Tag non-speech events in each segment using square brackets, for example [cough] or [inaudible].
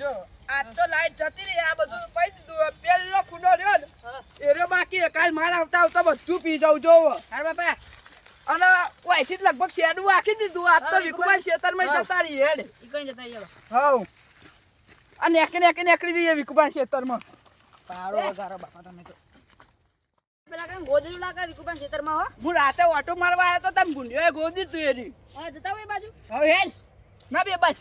જો આ તો લાઈટ જતી રહી આ બધું પઈ દીધું. પેલો ખૂનો રહ્યો ને એરો એ રહ્યો બાકી. કાલ મારા આવતા આવતા બધું પી જાઉં જો હાર બાપા. અને ઓયથી જ લગભગ શેડું આખી દીધું. આજ તો હા, વિકુભાઈ ખેતરમાં જતા રહી હેડ. ઈ કઈ જતા રહ્યો હવ. આ નેકે નેકે નેકડી જઈએ વિકુભાઈ ખેતરમાં પારો વગારો બાપા તમે તો. પેલા કામ ગોદડું લાગે વિકુપાન ખેતરમાં હો. હું રાતે ઓટો મારવા આવ્યો તો તમે ભૂંડ્યો ગોદી તું એની. હા જતા હોય બાજુ. હવે હેડ. ના બે બાજ.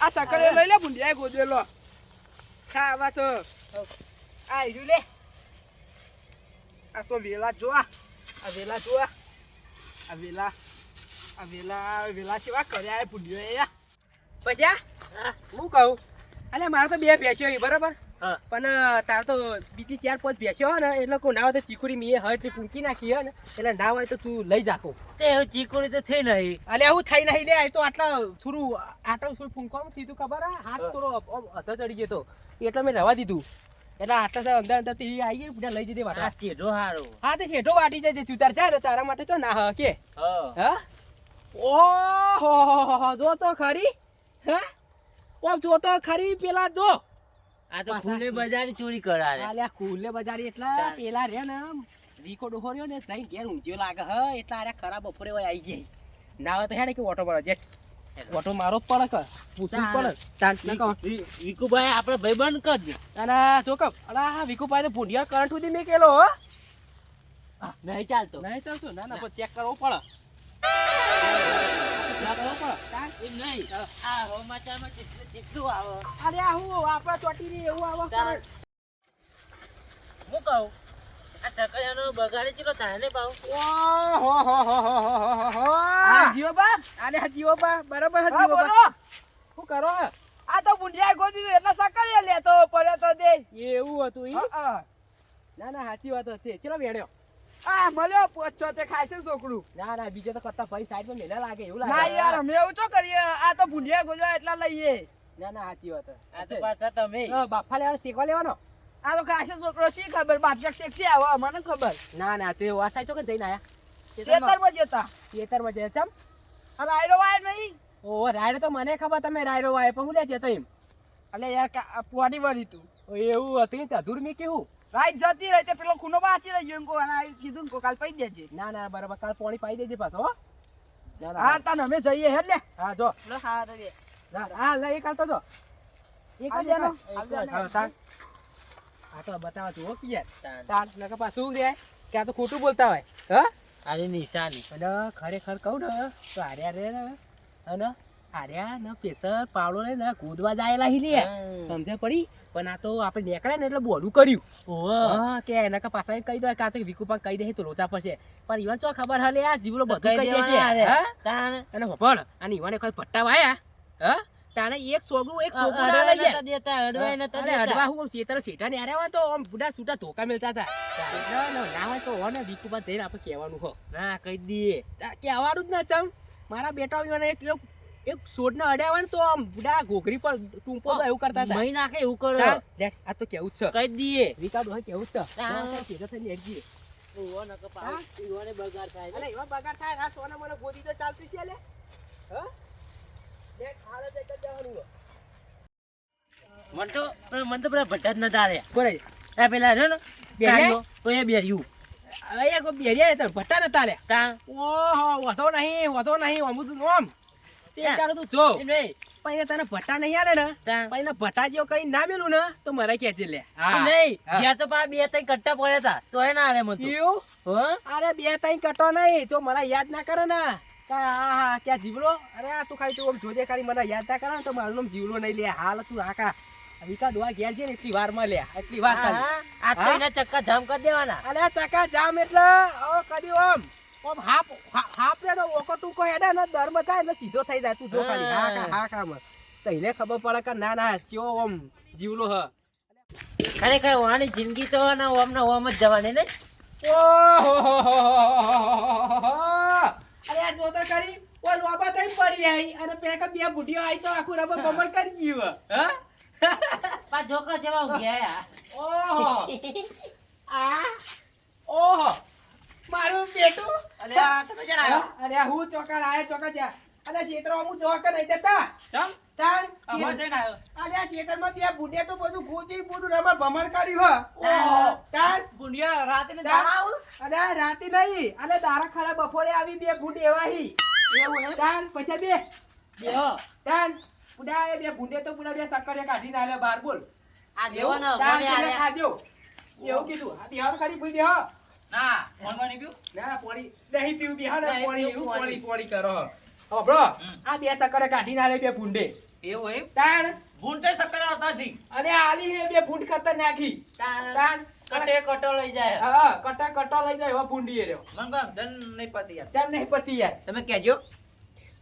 આ સકરે લઈ લે ભૂંડિયા ગોદેલો ખાવા તો. આ હીરું લે. આ તો વેલા જોવા. આ વેલા જોવા. આ વેલા. આ વેલા વેલા કેવા કર્યા ભૂંડિયો એ પછી આ? હું. કહું? અલે મારે તો બે ભેંસ્યો છે બરાબર. પણ તાર તો બીજી ચાર પાંચ બેસ્યો હોય ને એટલે કોઈ ના હોય તો ચીકુડી મીએ હટ પૂંકી નાખી ને એટલે ના હોય તો તું લઈ જાકો તે ચીકુડી તો થઈ નહીં. અલે આવું થઈ નહીં લે તો આટલા થોડું આટલું થોડું ફૂંકવાનું થયું ખબર હા? હાથ થોડો અધો ચડી ગયો તો. એટલે મેં રવા દીધું. એટલે આટલા અંદર અંદર તે આવી ગઈ બધા લઈ જતી વાટા શેઢો હારો. હા તે શેઢો વાટી જાય તું. તાર જાય તારા માટે તો ના હ કે. હા. હા? ઓહો જો તો ખરી. હા? ઓમ જો તો ખરી પેલા જો. આ તો. ખુલ્લે બજારની ચોરી કરાવે. આલ્યા કુલે બજાર એટલા પેલા રે ને રીકો ડોહો રહ્યો ને જઈ ઘેર ઊંઘ્યો લાગે. હ એટલા આરે ખરાબ બપોરે હોય આવી જાય. ના હોય તો હેડે કે ઓટો પડે જેટ ઓટો મારો પડે કે? પૂછવું પડે. તાન ન કહો. વિકુભાઈ આપણે ભાઈબંધ કરજે અને જો કપ અલા વિકુભાઈ તો ભૂંડિયા કરંટ સુધી મેં કેલો હો નહીં ચાલતો. નહીં ચાલતો. ના ના પણ ચેક કરવો પડે. શું કરો? આ તો બુંડિયા ગોદી દીધું એટલે સકડીએ લેતો પડ્યો તો દે. એવું હતું ઈ? ના ના સાચી વાત હતી. ચલો વેડ્યો. આ મળ્યો પોચો તે છે છોકરું. ના ના બીજે તો કરતા ભાઈ સાઈડમાં મેલા લાગે એવું લાગે. ના યાર અમે એવું ચો કરીએ? આ તો બુંડિયા ગોજા એટલા લઈએ. ના ના સાચી વાત આ તો પાછા તમે. બાફા લેવાનો શેકવા લેવાનો? આ તો ખાય છે છોકરો શી ખબર? બાપજક શેકશે આવા મને ખબર. ના ના તે વાસાઈ જઈને આયા. ખેતરમાં જતા. ખેતરમાં જતા ચમ. આ રાયડો વાય નહીં. ઓ રાયડો તો મને ખબર તમે રાયડો વાય પણ હું લે જતો એમ. અલે યાર પોડી વળી તું. એવું હતું ને અધૂર મી કેવું રાઈટ જતી રહી તે પેલો ખૂનો બાચી રહી ગયો અને કીધું ને કો કાલ પાઈ દેજે. ના ના બરાબર કાલ પાણી પાઈ દેજે પાછો હા. તને અમે જઈએ હે લે. હા જો. લો હા તો બે હા લે એક હાલતો જો. એક જ હા આ તો બતાવ તું કે યાર તાર નકર પાછું રે કે આ તો ખોટું બોલતા હોય હા? અરે નિશાની. અને ખરેખર કહું ને તો હાર્યા રે ને? અને હાર્યા ને પેસર પાવડો રે ને કૂદવા જાયેલા હી લે સમજે પડી? પણ આ તો આપણે નીકળ્યા ને એટલે બોલું કર્યું. હા કે એના કા પાછા કહી દો કાં તો વિકુપા કહી દે તો લોચા પડશે પણ ઈવન ચો ખબર હલે આ જીવલો બધું કહી દે છે. અને હોપળ અને ઈવાને એક પટ્ટા વાયા હા? તાણે એક સોગરું એક સોગરું ના છે દેતા અડવાઈ નતા અરે અડવા હું સેતર સેટા ને આર્યા તો આમ બુડા સુટા ધોકા મળતા હતા. ના ના હોય તો ઓને ને વિકુપા જઈને આપણે કહેવાનું હો. ના કહી દઈએ. તા કહેવાનું જ ના ચમ મારા બેટા મને એક એક- એક સોડને અડ્યા ને તો આમ બુડા ઘોઘરી પર ટૂંપો તો એવું કરતા હતા. મહી નાખે એવું કરો. દેખ, આ તો કેવું છે. કહી દઈએ વિકાડો ડોહા કેવું છે? તા. ના, તા શેઠા થઈને હેડજીએ. ઓહો નકર બગાડ થાય. અલે એવા બગાડ થાય આ સોના મને ગોદી તો ચાલતી છે લે. હ? દેખ, હાલે તો એક જવાનું મન તો મન તો પેલા ભટ્ટા જ નતા તારે કોને આ પેલા રહ્યો ને બેરિયો? તો એ બેરિયું. અહીંયા કોઈ બેરિયા ભટ્ટા નતા લે તા. ઓહો વધો નહીં વધો નહીં અમુક તું ઓમ તે ત્યાં. તું જો. પણ તને ભટ્ટા નહીં આલે ને પણ એને ભટ્ટા જેવો કઈ ના મેલું ને તો મારે ખેંચી લે. નહીં. હા. તો પા બે ત્રણ કટ્ટા પડ્યા તા. તો એ ના આલે મન એવું? અરે બે ત્રણ કટો નહીં. તો મને યાદ ના કરે ને હા હા ક્યાં અરે તું ખાલી તું જોજે ખાલી મને યાદ ના કરે ને તો મારું નામ જીવલો નહીં લે. હાલ તું આકા. વિકા ડોવા ઘેર છે ને એટલી વારમાં લે. એટલી વાર ખાલી. આ તો એના ચક્કા જામ કરી દેવાના. અરે ચક્કા જામ એટલે ઓ કદી ઓમ હાપ હા- હાપ રે ઓકો ટૂંકો હેડે ને દર મચાય એટલે સીધો થઈ જાય તું જો ખાલી. હા. કા હા કામ તઈને ખબર પડે કે ના ના ચેવો ઓમ જીવલો હ. ખરેખર વાની જિંદગી તો ના ઓમ ના ઓમ જ જવાની ને? ઓહોહોહોહોહોહોહો. અરે આ જોતો કરી ઓ લોબા થઈ પડી આઈ અને પેલા કે બે બુઢીઓ આઈ તો આખું રબર બબર કરી ગયું હ. પા જોકો જેવા ઉગ્યા ઓહો. આ ઓહો. મારું બેટું અલ્યા તમે જરા અરે હું ચોકડ આયા ચોકડ જા અને ક્ષેત્રો હું ચોકડ નહીં દેતા ચમ? ચાલ અમાર જઈને આવ્યો અલે શેતરમાં બે બુઢે તો બધું ગોતી બુઢું રમા ભમણ કર્યું હો. ચાલ ગુંડિયા રાતે ને આવું અને રાતે નહીં. અને દારા ખાડા બપોરે આવી બે એવાહી. એવું એમ? ચાલ પછી બે. બે ચાલ પુડા એ બે બુઢે તો પુડા બે સક્કરિયા કાઢીને આલ્યા બાર બોલ. આ દેવો મને ખાજો. એવું કીધું. આ બિહાર ખાલી ભૂઈ બેહો ના પીવું ના ના પોણી નહીં પીવું પોણી એવું પોણી કરો. આ બે બે ભૂંડે. એવું એમ? તાણ. ભૂંડ તો શક્કર આવતા છે અને આલી હે બે ભૂંડ ખતરનાકી તાણ. કટે કટો લઈ જાય. હા કટા કટા લઈ જાય એવા ભૂંડી રહ્યો. મંગમ જન નહીં પતી યાર. ચાલ નહીં પતી યાર. તમે કહેજો.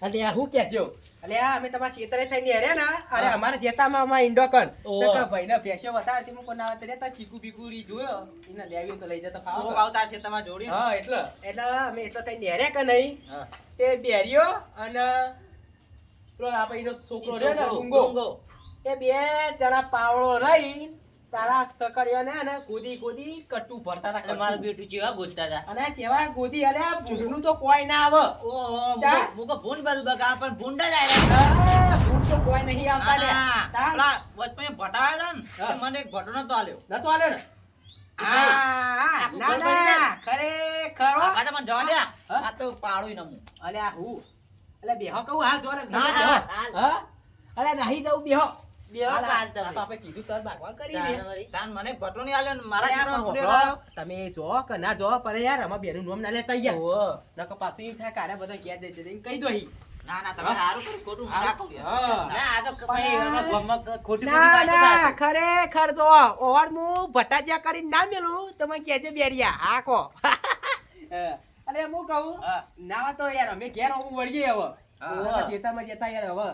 અલે આ હું કેજો અલે આ અમે તમારા ક્ષેત્રે થઈને હેર્યા ને અરે. અમારે જેતામાં અમાર ઇન્ડોકન ઓહો. ભાઈ ને ભેંસો બતાવે હતી મુકો ના આવતા તા ચીકુ બીકુ રી જોયો. એને લેવી તો લઈ જતા ફાવ ફાવો આવતા છે તમાર જોડી? હા એટલે. એટલે અમે એટલે થઈને હેર્યા કે નહીં? તે બેરીઓ અને પેલો આપણે છોકરો રહ્યો ને ગુંગો એ બે જણા પાવળો રહી તારા સકડીઓને અને કૂદી કૂદી કટ્ટુ ભરતા હતા અને બેટું જેવા ગોતતા હતા. અને જેવા કૂદી અલે આ ભૂંડનું તો કોઈ ના આવે. ઓહો મુકો- ભૂંડ બધું બગા પણ ભૂંડ જ આયા ભૂંડ તો કોઈ નહીં આવતા લે. ના. પેલા વચમાં ભટાયા હતા ને મને એક ભટો નતો આલ્યો. નતો આલ્યો ને? આ, ના ના ખરેખર હો. કાકા મને જવા દે. આ તો પાડું નમું. અલે હું? અલે બેહો કહું હાલ જો ના, ના. હા? નહીં જવું બેહો. તમે. જો કે ના જો પણ યાર અમાર બેનું નામ ના લેતા યાર પાછું થાય કારે બધા કહી દો ના ના તમે સારું ખોટું. ના, આ તો ના ખરેખર જો ઓર હું ભટ્ટાચિયા કરીને ના મેલું તમે કહેજો બેરિયા હા કો અરે હું કહું ના તો યાર અમે ઘેર આવું વળીએ હવે. ખેતરમાં જતા યાર હવે.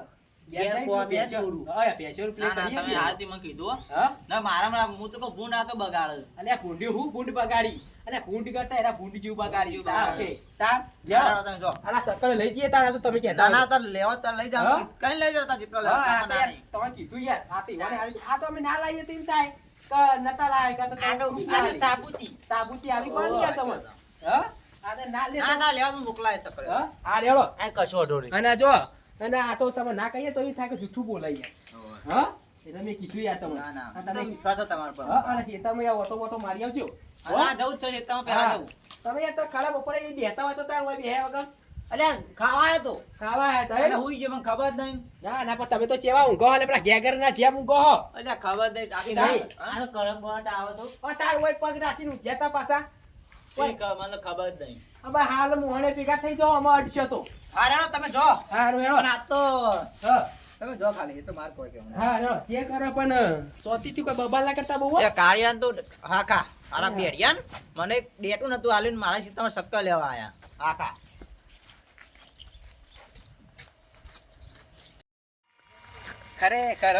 સાબુતી. સાબુતી આવી પણ તમે આ લેવા મોકલાય સકળ. હા? આ રેડો. કશો અને જો અને આ તો તમે ના કહીએ તો એ થાય કે જૂઠું બોલાય યાર હા એટલે મેં કીધું યાર તમને ના, ના, આ તો તમે વિશ્વાસ હતો તમારા પર. હા અને તમે યાર ઓટો બોટો મારી આવજો હા, જવું છે, તમે પહેલા જવું. તમે યાર તો ખરાબ બપોરે એ બેતા હોય તો તાર હોય બે વગર અલ્યા, ખાવા આયો તો. ખાવા આયા તો અને હુઈ ગયો, મને ખબર જ નહીં. ના ના પણ તમે તો ચેવા ઊંઘો એટલે પેલા ગેગર ના જેમ ઊંઘો હો અલ્યા, ખબર નહીં. આખી નહીં. ગોટ હા? ઓ તાર હોય પગ રાશી નું જેતા પાછા મને ખબર જ નહીં. અમે હાલ મોહણે ભેગા થઈ જાઓ અમે અડશો તો. હા, તમે જો. હારું હેડો આ તો તમે જો ખાલી એ તો માર કોઈ કહેવું હા હેડો જે કરે પણ સોતી થી કોઈ બબાલ કરતા બહુ એ કાળિયાન તો હા મારા બેડિયાન. મને ડેટું નતું આલ્યું ને મારા સીતામાં શક્કર લેવા આયા. હા કા. ખરેખર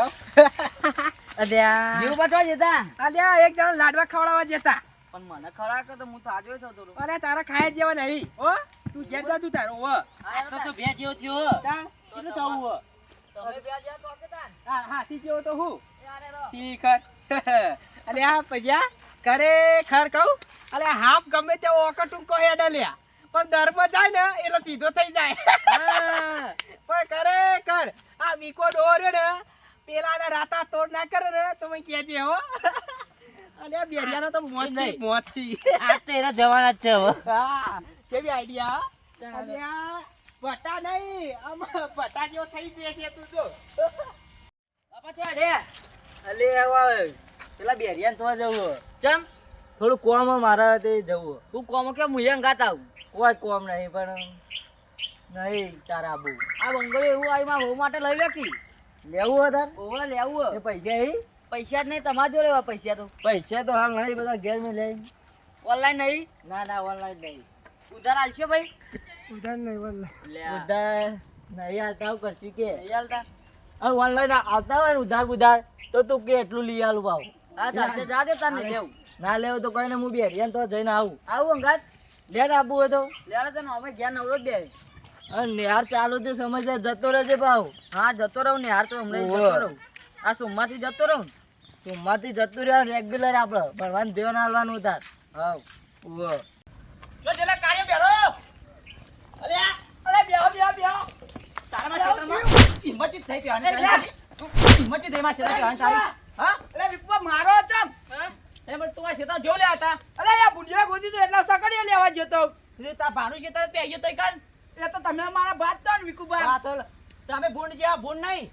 અલ્યા. જીવ બચવા જતા. અલ્યા એક જણા લાડવા ખવડાવવા જતા. પણ મને ખરા કે તો હું તાજો થતો હતો અરે તારા ખાય જેવા નહીં ઓ તું જેમ જા તું તારો જેવો થયો તાર. કેટલું થવું હો? તમે બે જ્યાં તો કે તાન હા હાથી જેવો તો હું. શીખર. [laughs] અલે આ પૈસા ખરેખર કહું અલે હાફ ગમે તે ઓકટું કહે ડલ્યા પણ દરમાં જાય ને એટલે સીધો થઈ જાય. [laughs] પણ ખરેખર આ વીકો ડોર્યો ને પેલાના રાતા તોડ ના કરે ને તમે કહેજે હો. [laughs] અલે આ બેડિયાનો તો નહીં. મોત આ તો એના જવાના જ છે હવે. હા કેવી આઈડિયા અલે આ બટા નહીં આમ બટા જેવો થઈ તું તો. બાપા છે અલે હવે. પેલા બેરિયાન તો જવું ચમ? થોડું કોમ મારે તે જવું તું કોમ કે ગાતા આવું? કોઈ કોમ નહીં પણ નહીં તારા આબુ. આ બંગલો એવું આવી માં બહુ માટે લઈ લે લેવું હતા ઓવળે લેવું એ પૈસા હી? પૈસા જ નહીં તમારા જોડે એવા પૈસા તો. પૈસા તો હાલ નહીં બધા ઘેર મેં લઈ ઓનલાઈન નહીં? ના ના ઓનલાઈન નહીં. ઉધાર આલશો ભાઈ? ઉધાર નહીં ઓનલાઈન ઉધાર નહીં હાલતા હું કરશું કે. નહીં આલતા? હવે ઓનલાઈન આવતા હોય ને ઉધાર ઉધાર તો તું કે એટલું લઈ આલું ભાવ હા ચાલશે જા દે તને લેવું. ના લેવું તો કઈ ને હું બેરિયાન તો જઈને આવું. આવું અંગાત? લે ને આપવું હોય તો. લેડે તને અમે ગયા નવરો જ બે નિહાર ચાલુ છે સમયસર જતો રહેજે ભાવ હા જતો રહું ને હાર તો હમણાં જતો રહું. આ સોમવારથી જતો રહું સોમવારથી જતું રહ્યો રેગ્યુલર આપણે. ભણવાનું ધ્યાન હાલવાનું ઉધાર હા ઉવ્વ. જો જેલા કાર્ય બેરો અલે અરે બેહો બેહો બેહો. તારામાં બેહો, ક્ષેત્રમાં હિંમત જ થઈ તારી. હિંમત જ થઈ માં ક્ષેત્ર પહેવાની સારી હા? અલે વિકુબા મારો ચમ હા? એ પણ તું આ ક્ષેત્ર જો લે હતા અરે આ ભુંડિયા ગોદી તો એટલા સકડીએ લેવા જતો તે. તાર ભાનું ક્ષેત્ર પહેર્યો તો કાન એ તો તમે મારા ભાત તો વિકુભાઈ. વિકુબા હા તો તમે ભૂંડ જેવા ભૂંડ નહીં.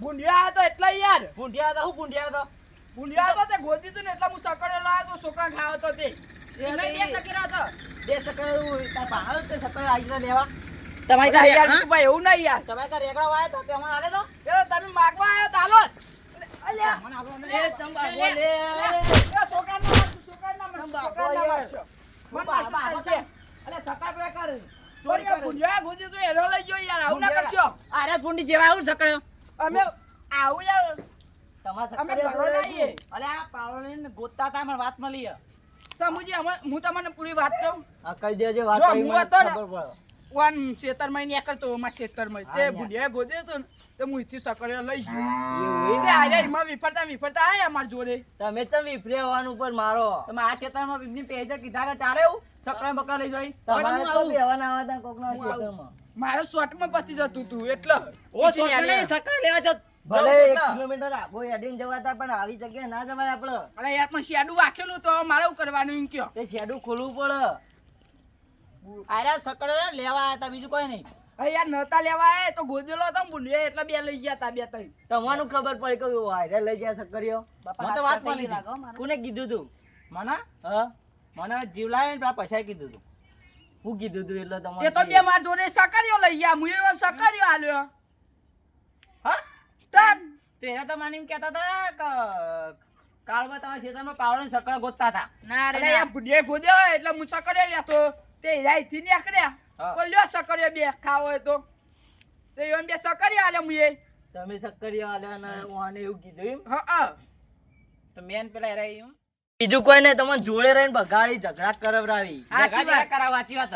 ભુંડિયા હતો એટલા યાર. ભૂંડિયા હતા હું ભૂંડિયા હતો? હતો તે ગોદી તું ને એટલા હું સકડીએ લાવ્યો તો છોકરા તો તે. બે સકીરા હતો. બે સકળ તાર તે આવી લેવા યાર એવું નહીં યાર. તમારે ઘરે રેગડા વાય તો તે અમારે આલે તો? એ તમે માગવા આવ્યો તો હાલો. અલ્યા મને આપણો ને ચંબા બોલે એ છોકરા ના છોકરા ના મારશો, છોકરા ના મારશો. મને મારશો ચાલશે. અલે કર. ગોદી તો લઈ ગયો યાર. આવું ના કરશો. અરે ભૂંડી જેવા આવું સકડ્યો અમે આવું યાર. અમે ઘરો નાઈએ. અલે આ પાવળને ગોતતા હતા મને વાત મળી સમુજી અમે હું તમને પૂરી વાત કહું? આ કહી દેજો જો હું હતો ને ખબર પડે. વન ખેતરમાં ને અમાર ખેતરમાં હા, તે ન્યા. ગોદે તો ને તે મુઈથી સકડ્યો લઈ ગયો. તે આરે એમાં વિફરતા વિફરતા આયા અમાર જોડે. તમે ચમ વિફરેવાનું પર મારો? તમે આ ખેતરમાં બીજની પેજ કીધા કે ચાલે એવું? સકળ બકળ લઈ જોઈ. તમારે હું તો આવું. આવા તા કોકના હું મારો શોર્ટમાં પતી જતું તું એટલે. ઓ સોટ નહીં સકળ લેવા જત ભલે એક કિલોમીટર આગો હેડીને જવાતા પણ આવી જગ્યાએ ના જવાય આપણે. અરે યાર પણ શેડું વાખેલું તો મારે શું કરવાનું એમ કયો? તે શેડું ખોલવું પડે. આરા સકડે લેવા હતા બીજું કોઈ નહીં. હવે યાર નતા લેવા આયા તો ગોદેલો હતો ને એટલે બે લઈ ગયા તા બે ત્રણ તમારું ખબર પડી કે વાયરે લઈ જાય સક્કરીઓ મને તો વાત મળી. કોને કીધું તું? મને? હા? મને જીવલાય પેલા પૈસા કીધું તું. હું કીધું તું એટલે એ તો બે માર જોડે સકડ્યો લઈ ગયા હું એવો સકડ્યો આલ્યો. હા? તો એના તો મને એમ કહેતા હતા કે કાળમાં તમારા ખેતરમાં પાવડો સકળ ગોતતા હતા. ના રે આ ભુંડિયા ગોદ્યો એટલે હું સકડ્યો લેતો તે રાઈથી નીકળ્યા. કોલ્યો સકડ્યો બે ખાવો હોય તો. તે યોન બે સકડ્યો આલે મુએ તમે સક્કરીઓ આલે ને ઓને એવું કીધું એમ? હા હા. તો મેન પેલા એરા એમ. બીજું કોઈ નહીં તમને જોડે રહીને બગાડી ઝઘડા કરાવરાવી સાચી વાત. કરાવ સાચી વાત.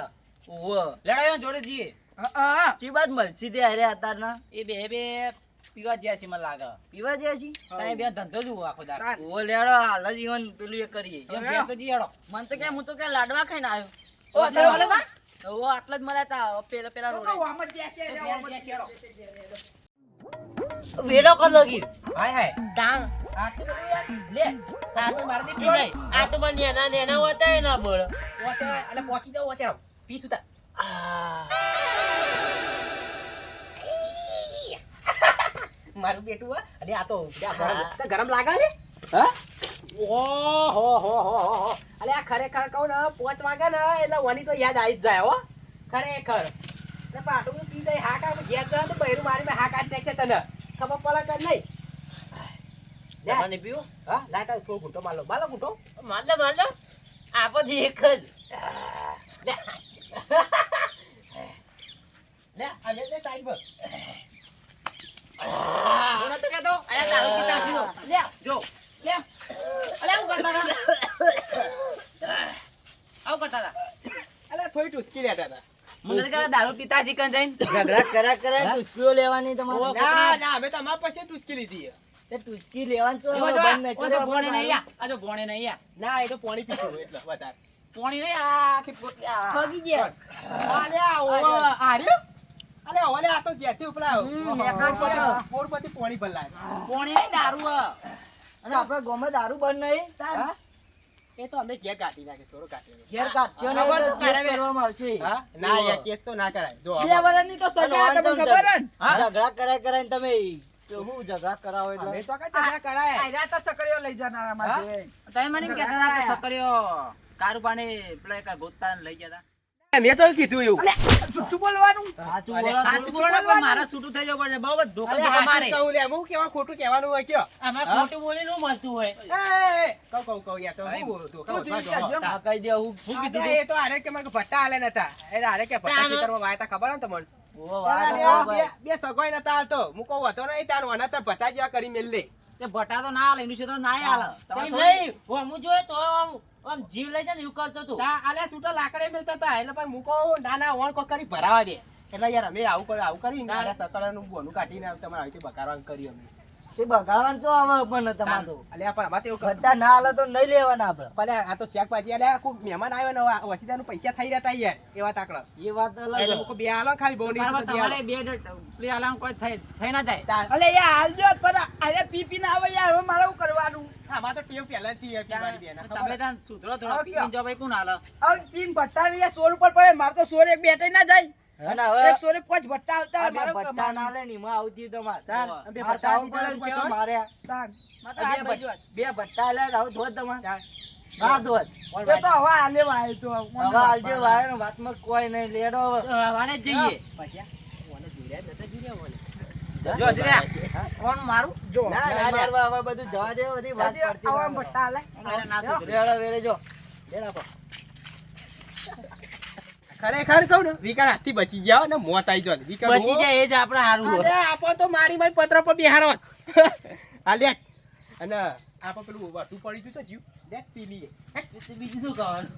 ઓવો લડાયો જોડે જીએ હા, હા. ચી બાદ મલસી તે હારે ના એ બે બે. પીવા જ્યાં છે મને લાગે. પીવા જાય છે? તને બે ધંધો જ આખો દાર ઓ લેડો હાલ જીવન પેલું એ કરીએ. એ બે તો જીડો મન તો કે હું તો કે લાડવા ખાઈને આવ્યો. ઓ તમે વાલે તા? ઓ આટલા જ મળ્યા તા. પેલા પેલા રોડે. વામત જ્યાં છે, રે આમ જ્યાં છે. વેલો કર લગી. હાય હાય. ડાંગ. આટલું બધું યાર. લે આ તો મારી દે આ તો મને નેના નેના હોતા ના બોલ. હોતા એટલે પોકી જાવ હોતા પી તું તા મારું બેટું હે. અરે આ તો ગરમ. તો લાગે ને? હા? ઓ હો હો હો અલે આ ખરેખર કહું ને પોચ વાગે ને એટલે વની તો યાદ આવી જ જાય હો. ખરેખર. એટલે પાટું પી જાય હા કા ઘેર જાય તો બહેરું મારી હા કાઢ નાખશે તને. ખબર પડે કે નહીં? લે. જવાની પીવું? હા તાર થોડું ઘૂંટો માર લો. માર લો ઘૂંટો. માંડો માંડો આપોથી એક જ. લે. અને લે ટાઈમ બોલો તો કહેતો આયા દારૂ પીતા છો લે જો લે અલે આવું કરતા હતા આવું કરતા હતા અલે થોડી ટુસકી લેતા હતા મને તો કહેતા દારૂ પીતા શીખન જઈને ઝઘડા કરા કરા ટુસ્કીઓ લેવાની તમારે ના ના અમે તો અમારા પાસે ટુસકી લીધી તે ટુસ્કી લેવાનું તો એમાં જો આ- બંધ ઓ નહીં તો પોણી નહીં આ આ તો પોણી નહીં આ ના એ તો પોણી પીશું એટલે વધારે. પોણી નહીં આ પોટલી આ આર્યો અલે ઓલે આ તો જેથી ઉપલા હમ, એકા છે. પોર પછી પોણી ભલાય પોણી નહીં દારૂ અને આપણા ગોમે દારૂ બન નહીં. એ તો અમે ઘેર કાઢી નાખે થોડો કાઢી ઘેર કાઢશો ને ખબર તો કરે કરવામાં આવશે. ના યાર કેસ તો ના કરાય. જો બે વર્ષની તો સજા તમને ખબર હે? ઝઘડા કરાય કરાય તમે. હું ઝઘડા કરાવો અમે તો ઝઘડા કરાય. આયરા તો સકડીઓ લઈ જનારા? માટે તમે મને કહેતા હતા કે સકરીઓ કારું પાણી પેલા એક ગોતતા લઈ ગયા મેં તો કીધું એવું. છૂટું બોલવાનું? સાચું બોલવાનું. મારે છૂટું થઈ જવું પડશે. બહુ ધોકા ધોકા મારે. ખોટું કહેવાનું હોય કયો? આમાં ખોટું બોલી નું મળતું હોય. કહું કહું કહું યાર તો હું ધોકા હું આ કહી દે હું શું કીધું એ તો આરે કે મારે ભટ્ટા હાલે નતા. એ આરે કે ભટ્ટા તાનો. ખેતરમાં વાયા ખબર હે ને તમને? બે બે નતા હાલતો. હું કહું હતો નહીં તાર અનાતર ભટ્ટા જેવા કરી મેલ લે તે ભટા તો ના હાલે એનું છે તો ના હાલે. નહીં હું જોઈએ તો આમ જીવ લઈ જાય ને એવું કરતો તું તા આલે છૂટા લાકડે મેલતા હતા એટલે પણ મૂકો ના ના વણ કોક કરી ભરાવા દે. એટલે યાર અમે આવું કર્યું આવું કરી ને આરે સકળાનું બોનું કાઢીને તમારે આવી રીતે બકારવાનું કર્યું અમે. તે બગાડવાનું તો આવે પણ તમારે? તો અલ્યા પણ આમાં તો એવું ના હાલે તો નહીં લેવાના આપણે. પણ આ તો શાકભાજી અલ્યા કોઈ મહેમાન આવ્યો ને હવે વસીદાનું પૈસા થઈ રહ્યા યાર એવા તાકડા એ વાત અલગ એટલે બે આલો ખાલી બહુ નહીં બે આલો. તમારે બે ડટ- આલામ કોઈ થઈ થઈ ના જાય. અલે યાર હાલજો પણ અરે પી પી ના આવે યાર હવે મારે શું કરવાનું? આમાં તો ટેવ પહેલાથી છે પીવાની બેના. તમે ત્યાં સુધરો થોડો હવે જો ભાઈ કોણ હાલે હવે પીન ભટ્ટા ને સોર ઉપર પડે મારે તો સોર એક બેઠે ના જાય અને હવે એક સોરે પાંચ ભટ્ટા આવતા આ બે ભટ્ટા ના લે ને આવતી બે ભટ્ટા ઉપર છે મારે તાન. બે ભટ્ટા આવું ધોત તમારે એ તો હવે તો હવે વાતમાં કોઈ નહીં લેડો હવે જઈએ પછી ઓને જોડ્યા નતા જોડ્યા ઓને. જો જીત્યા. કોણ મારું. જો. ના, ના, નહીં ના. મારવા, હવે બધું જવા દે બધી વાત પડતી આવા ભટ્ટા આલે. મારે ના સુધરે. વેરે જો. બે રાખો. ખરેખર કહું ને વિકાસ હાથી બચી ગયા ને મોત આવી જોત વિકાસ બચી જાય એ જ આપણે સારું અરે આપો તો મારી મારી પત્ર પર બિહારો. [laughs] આ લે અને આપો પેલું વાટું પડી ગયું છે જીવ. લે પીલી બીજું શું કહેવાનું?